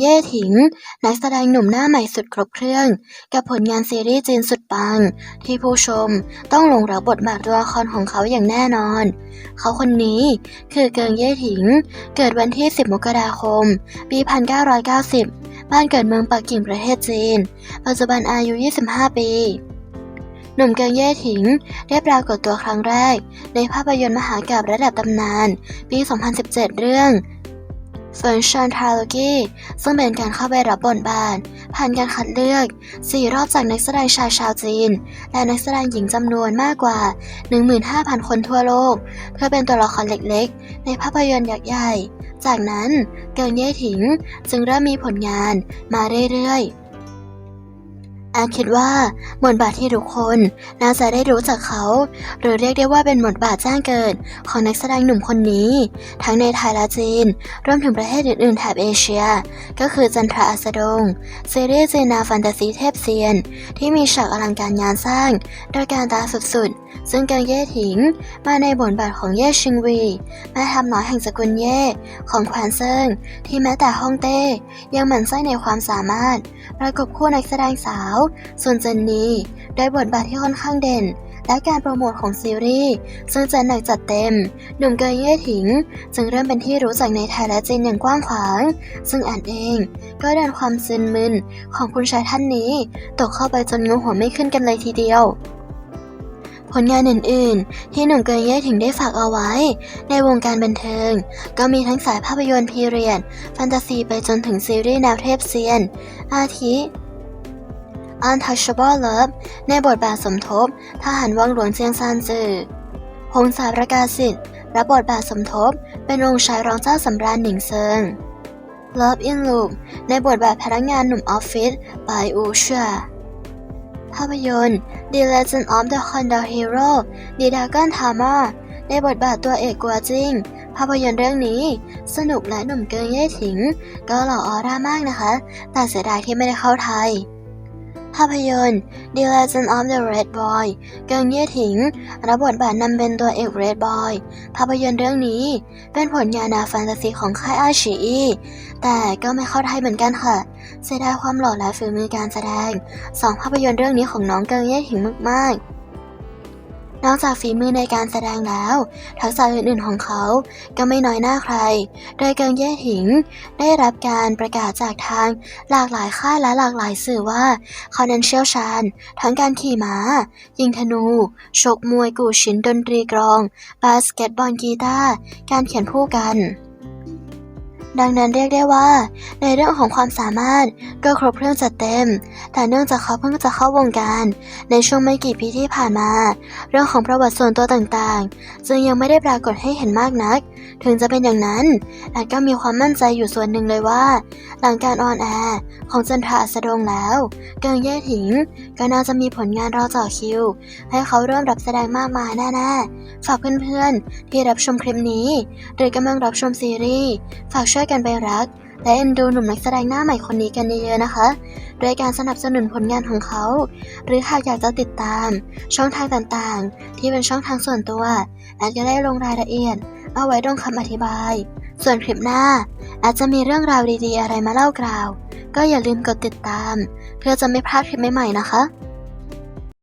เย่ถิง นักแสดงหนุ่มหน้าใหม่สุดครบเครื่อง กับผลงานซีรีส์จีนสุดปัง ที่ผู้ชมต้องหลงรักบทบาทตัวละครของเขาอย่างแน่นอน เขาคนนี้คือเกิงเย่ถิง เกิดวันที่ 10 มกราคม ปี 1990 บ้านเกิดเมืองปักกิ่งประเทศจีน ปัจจุบันอายุ 25 ปีหนุ่มเกิงเย่ถิงได้ปรากฏตัวครั้งแรก ในภาพยนตร์มหากาพย์ระดับตำนาน ปี 2017 เรื่อง เฟิร์นชอนทาโลกี้ซึ่งเป็นการเข้าไปรับบทบาทผ่านการคัดเลือก 4 รอบจากนักแสดงชายชาวจีน และนักแสดงหญิงจำนวนมากกว่า 15,000 คนทั่วโลก เพื่อเป็นตัวละครเล็กๆ ในภาพยนตร์ยักษ์ใหญ่ จากนั้นเกิงเย่ถิงจึงเริ่มมีผลงานมาเรื่อยๆ อาคิดว่าบทบาทที่ทุกคนน่าจะได้รู้จักเขา หรือเรียกได้ว่าเป็นบทบาทจ้างเกิดของนักแสดงหนุ่มคนนี้ ทั้งในไทยและจีน รวมถึงประเทศอื่นๆแถบเอเชีย ก็คือจันทราอัสดง ซีรีส์จีนแนวแฟนตาซีเทพเซียน ที่มีฉากอลังการงานสร้างโดยการตาสุดๆ ซึ่งเกิงเย่ถิง มาในบทบาทของเย่ชิงวีแม่ทัพน้อยแห่งสกุลเย่ของแควนเซิงที่แม้แต่ฮ่องเต้ยังหมั่นไส้ในความสามารถประกบคู่นักแสดงสาวส่วนเจนนี่ได้บทบาทที่ค่อนข้างเด่น และการโปรโมทของซีรีส์ซึ่งจะหนักจัดเต็ม หนุ่มเกยเย่ถิง จึงเริ่มเป็นที่รู้จักในไทยและจีนอย่างกว้างขวาง ซึ่งอ่านเองก็ดันความซึนมึนของคุณชายท่านนี้ ตกเข้าไปจนงงหัวไม่ขึ้นกันเลยทีเดียวผลงานอื่นๆ ที่หนุ่มเกยเย่ถิงได้ฝากเอาไว้ ในวงการบันเทิง ก็มีทั้งสายภาพยนตร์พีเรียดแฟนตาซีไปจนถึงซีรีส์แนวเทพเซียน อาทิ Untouchable Love ในบทบาทสมทบทหารวังหลวงเจียงซานจือพงศาประกาศสิทธิ์รับบทบาทสมทบ เป็นองค์ชายรองเจ้าสำราญหนิงเซิง Love in Loop ในบทบาทพนักงานหนุ่มออฟฟิศปายอูชียภาพยนตร์ The Legend of the Condor Hero The Dragon Tama ในบทบาทตัวเอกกัวจิง ภาพยนตร์เรื่องนี้ สนุกและหนุ่มเกิงเย่ถิง ก็หล่อออร่ามากนะคะ แต่เสียดายที่ไม่ได้เข้าไทย ภาพยนตร์ The Legend of the Red Boy เกิงเย่ถิง รับบทบาทนำเป็นตัวเอก Red Boy ภาพยนตร์เรื่องนี้เป็นผลงานแนวแฟนตาซีของค่ายอาชีอีแต่ก็ไม่เข้าไทยเหมือนกันค่ะ เสียดายความหล่อและฝีมือการแสดงสองภาพยนตร์เรื่องนี้ของน้องเกิงเย่ถิงมากๆ นอกจากฝีมือในการแสดงแล้ว ทักษะอื่นๆของเขาก็ไม่น้อยหน้าใคร โดยเกิงเย่หิง ได้รับการประกาศจากทางหลากหลายค่ายและหลากหลายสื่อว่าเขานั้นเชี่ยวชาญ ทั้งการขี่ม้า ยิงธนู ชกมวยกู่ชินดนตรีกรอง บาสเกตบอลกีตาร์การเขียนผู้กัน ดังนั้นเรียกได้ว่า ในเรื่องของความสามารถก็ครบเครื่องจัดเต็ม แต่เนื่องจากเขาเพิ่งจะเข้าวงการ ในช่วงไม่กี่ปีที่ผ่านมา เรื่องของประวัติส่วนตัวต่างๆ จึงยังไม่ได้ปรากฏให้เห็นมากนัก ถึงจะเป็นอย่างนั้นแอดก็มีความมั่นใจอยู่ส่วนหนึ่งเลยว่า หลังการออนแอร์ของจันทราอัสดงแล้ว เกิงเย่ถิง ก็น่าจะมีผลงานรอจ่อคิว ให้เขาเริ่มรับแสดงมากมายแน่ๆฝากเพื่อนๆที่รับชมคลิปนี้ หรือกำลังรับชมซีรีส์ฝากช่วยวยกันไปรัก และเอ็นดูหนุ่มนักแสดงหน้าใหม่คนนี้กันเยอะๆนะคะโดยการสนับสนุนผลงานของเขา หรือหากอยากจะติดตาม ช่องทางต่างๆ ที่เป็นช่องทางส่วนตัวแอดจะได้ลงรายละเอียด เอาไว้ตรงคำอธิบาย ส่วนคลิปหน้า อาจจะมีเรื่องราวดีๆ อะไรมาเล่ากล่าว ก็อย่าลืมกดติดตาม เพื่อจะไม่พลาดคลิปใหม่ๆนะคะ